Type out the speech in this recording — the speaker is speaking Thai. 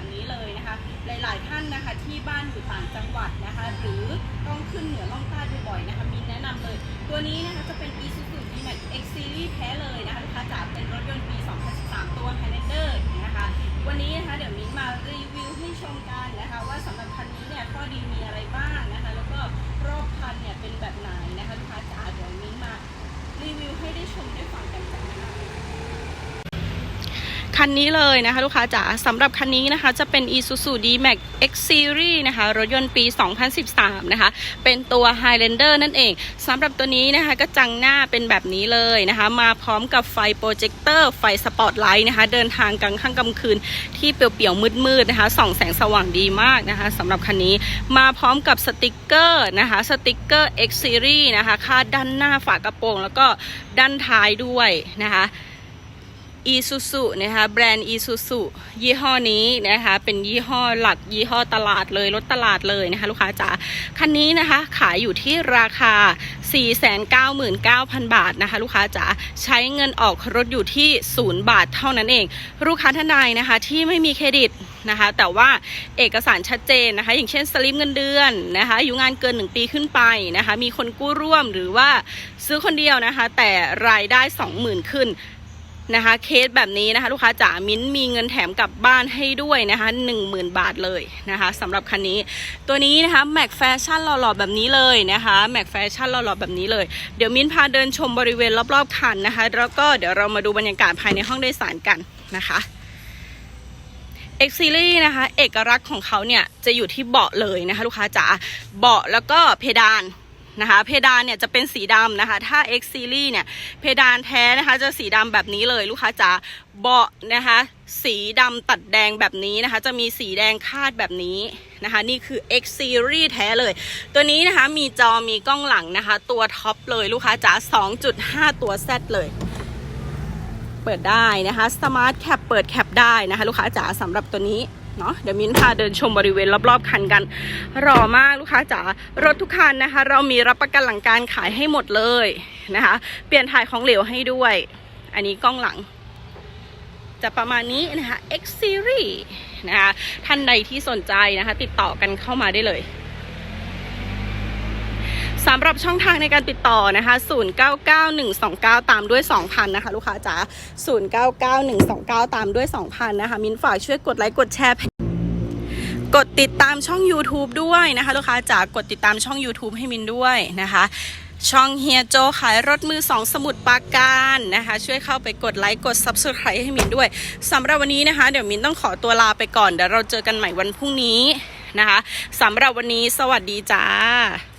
แบบนี้เลยนะคะหลาย ๆ ท่านนะคะที่บ้านอยู่ต่างจังหวัดนะคะหรือต้องขึ้นเหนือล่องใต้บ่อยๆนะคะมีแนะนำเลย ตัวนี้นะคะจะเป็น Isuzu D-Max X Series แท้เลยนะคะลูกค้าเป็นรถยนต์ปี 2013 ตัว Highlander นะคะวันนี้นะคะเดี๋ยวมิ้นมารีวิวให้ชมกันนะคะว่าสำหรับคันนี้เนี่ยข้อดีมีอะไรบ้าง คันนี้เลยนะคะลูกค้าจ๋าสำหรับคันนี้นะคะจะเป็น Isuzu D-Max X Series นะคะรถยนต์ปี 2013 นะคะ เป็นตัว Highlander นั่นเองสำหรับตัวนี้นะคะก็จังหน้าเป็นแบบนี้เลยนะคะ มาพร้อมกับไฟโปรเจคเตอร์ไฟสปอตไลท์นะคะ เดินทางกลางค่ำกลางคืนที่เปลี่ยวๆมืดๆนะคะส่องแสงสว่างดีมากนะคะสำหรับคันนี้มาพร้อมกับสติกเกอร์นะคะสติกเกอร์ X Series นะคะคาดด้านหน้าฝากระโปรง แล้วก็ด้านท้ายด้วยนะคะ อีซูซูนะคะแบรนด์อีซูซูยี่ห้อนี้นะคะเป็นยี่ห้อหลักยี่ห้อตลาดเลยรถตลาดเลยนะคะลูกค้าจ๋าคันนี้นะคะขายอยู่ที่ราคา 499,000 บาทนะคะลูกค้าจ๋าใช้เงินออกรถอยู่ที่ 0 บาทเท่านั้นเอง ลูกค้าท่านใดนะคะที่ไม่มีเครดิตนะคะแต่ว่าเอกสารชัดเจนนะคะอย่างเช่นสลิปเงินเดือนนะคะอยู่งานเกิน 1 ปีขึ้นไปนะคะมีคนกู้ร่วมหรือว่าซื้อคนเดียวนะคะแต่รายได้ 20,000 ขึ้น นะคะเคสแบบนี้นะคะ ลูกค้าจ๋ามิ้นมีเงินแถมกลับบ้านให้ด้วยนะคะ 10,000 บาทเลยนะคะสำหรับคันนี้ ตัวนี้นะคะแม็กแฟชั่นหล่อๆแบบนี้เลยนะคะแม็กแฟชั่นหล่อๆแบบนี้เลยเดี๋ยวมิ้นพาเดินชมบริเวณรอบๆคันนะคะ แล้วก็เดี๋ยวเรามาดูบรรยากาศภายในห้องโดยสารกันนะคะ X Series นะคะเอกลักษณ์ของเขาเนี่ยจะอยู่ที่เบาะเลยนะคะ ลูกค้าจ๋าเบาะแล้วก็เพดาน นะคะ เพดานเนี่ยจะเป็นสีดำนะคะ ถ้า X Series เนี่ย เพดานแท้นะคะจะสีดำแบบนี้เลยลูกค้าจ๋า เบาะนะคะ สีดำตัดแดงแบบนี้นะคะ จะมีสีแดงคาดแบบนี้นะคะ นี่คือ X Series แท้เลย ตัวนี้นะคะมีจอมีกล้องหลังนะคะ ตัวท็อปเลยลูกค้าจ๋า 2.5 ตัว Z เลยเปิดได้นะคะ สมาร์ทแคปเปิดแคปได้นะคะ ลูกค้าจ๋าสำหรับตัวนี้ เนาะเดี๋ยวมิ้นพาเดินชมบริเวณรอบๆคันกัน รอมากลูกค้าจ๋ารถทุกคันนะคะ เรามีรับประกันหลังการขายให้หมดเลยนะคะ เปลี่ยนถ่ายของเหลวให้ด้วย อันนี้กล้องหลัง จะประมาณนี้นะคะ X Series นะคะ ท่านใดที่สนใจนะคะ ติดต่อกันเข้ามาได้เลยสำหรับช่องทางในการติดต่อนะคะ 099129 ตามด้วย 2,000 นะคะ ลูกค้าจ๋า 099129 ตามด้วย 2,000 นะคะ มินฝากช่วยกดไลค์ กดแชร์ก ดติดตามช่อง YouTube ด้วยนะคะลูกค้าจ๋ากดติดตามช่อง YouTube ให้มินด้วยนะคะช่องเฮียโจขายรถมือสองสมุดปาการนะคะ ช่วยเข้าไปกดไลค์กด Subscribe ให้มินด้วยสำหรับวันนี้นะคะ เดี๋ยวมินต้องขอตัวลาไปก่อน เดี๋ยวเราเจอกันใหม่วันพรุ่งนี้นะคะสำหรับวันนี้สวัสดีจ้า